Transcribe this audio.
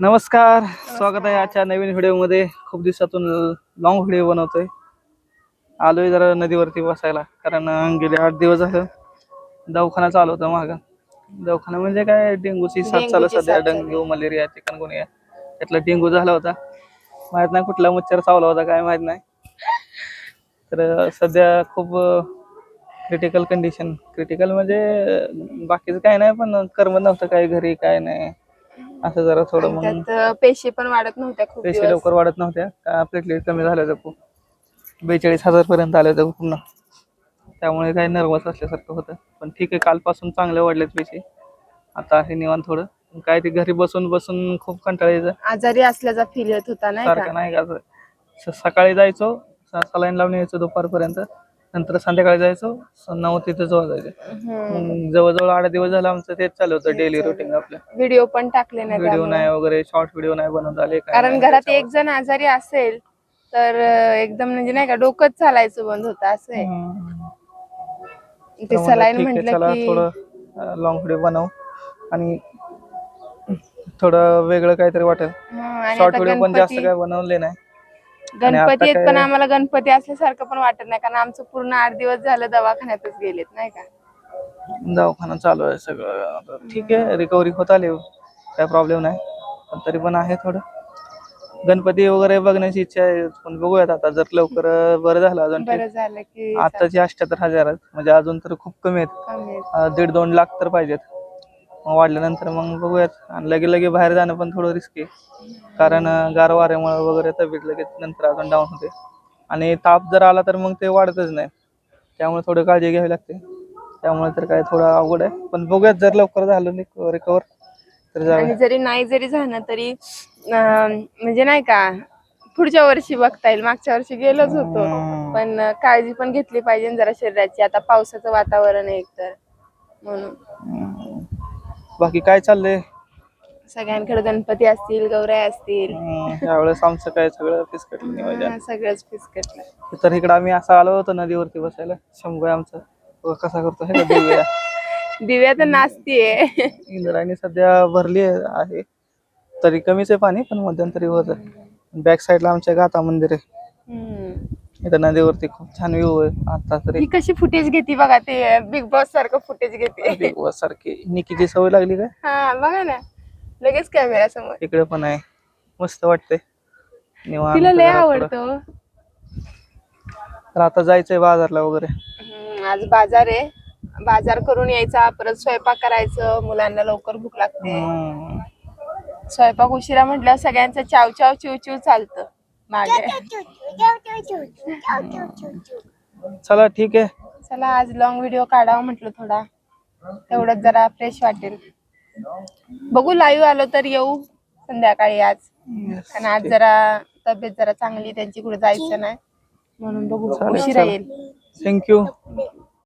नमस्कार स्वागत आहे आजच्या नवीन व्हिडिओमध्ये. खूप दिवसातून लॉंग व्हिडिओ बनवतोय. आलोय जरा नदीवरती बसायला कारण गेले आठ दिवस झालं. दवाखाना चालू होता माग. दवाखाना म्हणजे काय डेंग्यूची साथ चालू सध्या. डेंग्यू मलेरिया चिकनगुनिया त्यातला डेंग्यू झाला होता. माहीत नाही कुठला मच्छर चावला होता काय माहीत नाही. तर सध्या खूप क्रिटिकल कंडिशन क्रिटिकल म्हणजे बाकीचं काय नाही पण करमत नव्हतं काय घरी काय नाही. असं जरा थोडं मग त्यात पेशी पण वाढत नव्हत्या खूप दिवस. लवकर वाढत नव्हत्या. प्लेटलेट कमी झाल्या होत्या खूप. बेचाळीस हजार पर्यंत आले होते पुन्हा त्यामुळे काही नर्वस असल्यासारखं होतं. पण ठीक आहे कालपासून चांगले वाढलेत पैसे आता आहे निवांत थोडं. पण काय ते घरी बसून बसून खूप कंटाळा यायचा. आजारी असल्याचा फील येत होता नाही सारखं का? नाही का असं. स- सकाळी जायचो सलाईन लावून यायचो दुपारपर्यंत. नंतर संध्याकाळी जायचो नऊ तिथेच वाजायचे मग जवळजवळ आठ दिवस झालं आमचं तेच चालू होतं डेली रुटीन आपलं. व्हिडिओ पण टाकले नाही व्हिडिओ त्यामुळे. नाही वगैरे शॉर्ट व्हिडिओ नाही बनवता आले काय कारण नाही. घरात एक जण आजारी असेल तर अं, एकदम म्हणजे नाही का डोकंच चालायचं बंद होतं असं आहे. हम्म. ते तर म्हणलं सलाईन ठीक आहे, म्हटलं चला की थोडं लॉंग व्हिडिओ बनव. आणि थोडं वेगळं काहीतरी वाटेल. हं, आणि शॉर्ट आता व्हिडिओ पण जास्त गणपती काय बनवले नाही. आणि गणपती आहेत पण काय- आम्हाला गणपती असल्यासारखं पण वाटत नाही कारण आमचं पूर्ण आठ दिवस झालं दवाखान्यातच गेलेत नाही का? दवाखाना चालू आहे सगळं. आता ठीक आहे रिकव्हरी होत आली काय प्रॉब्लेम नाही. पण तरी पण आहे थोडं. गणपती वगैरे बघण्याची इच्छा आहे पण बघूयात आता. जर लवकर बरं झालं अजून ठीक. बरं झालं की आताची अठ्याहत्तर हजार आहेत म्हणजे अजून तर खूप कमी आहेत. कमी आहे. अं, दीड दोन लाख तर पाहिजेत. मग वाढल्यानंतर मग बघूयात. आणि लगे लगे बाहेर जाणं पण थोडं रिस्की कारण अं, गार वाऱ्यामुळे वगैरे तब्येत लगेच नंतर अजून डाऊन होते. आणि ताप जर आला तर मग ते वाढतच नाही. त्यामुळे थोडं काळजी घ्यावी लागते. त्यामुळे तर काय थोडं अवघड आहे. पण बघूयात जर लवकर झालं रिकवर तर जाऊया. आणि जरी नाही जरी झालं तरी अं, म्हणजे नाही का पुढच्या वर्षी बघता येईल. मागच्या वर्षी गेलोच होतो. हम्म. पण अं, काळजी पण घेतली पाहिजे ना जरा शरीराची. आता पावसाचं वातावरण आहे एकतर. म्हणून. हम्म. बाकी काय चाललंय? सगळ्यांकडे गणपती असतील गौराई असतील. हम्म, यावेळेस आमचं काय सगळं फिसकटलं नियोजन हा, सगळंच फिसकटलं. तर इकडं आम्ही असं आलो होतो नदीवरती बसायला. शंभू आमचं कसा करतो हे का देऊया दिव्या तर नाचतीये. इंद्रायणी सध्या भरली आहे. तरी कमीच आहे पाणी पण मध्यंतरी होत. बॅक साईडला आमच्या गाथा मंदिर आहे. इथं नदीवरती खूप छान व्ह्यू आहे. आता तरी ही कशी फुटेज घेते बघा ते बिग बॉस सारखं फुटेज घेते. देवा सारखी. निकीची सवय लागली काय? हा बघा ना. लगेच कॅमेरा समोर. इकडे पण आहे. मस्त वाटते निवांत तिला लय जरा थोडं. आवडतो तर आता जायचंय बाजारला वगैरे. हम्म, आज बाजार आहे. बाजार करून यायचा परत स्वयंपाक करायचं मुलांना लवकर भूक लागते. हम्म. स्वयंपाक उशिरा म्हटल्यावर सगळ्यांचं चाव चाव चिव चिव चालतं. मागे. चला ठीक आहे. चला आज लॉंग व्हिडिओ काढावा म्हटलं थोडा. तेवढंच जरा फ्रेश वाटेल. बघू लाईव्ह आलो तर येऊ संध्याकाळी आज. कारण आज जरा तब्येत जरा चांगली त्यांची कुठे जायचं नाही. म्हणून बघू चालेल, उशिरा चालेल. येईल. थँक्यू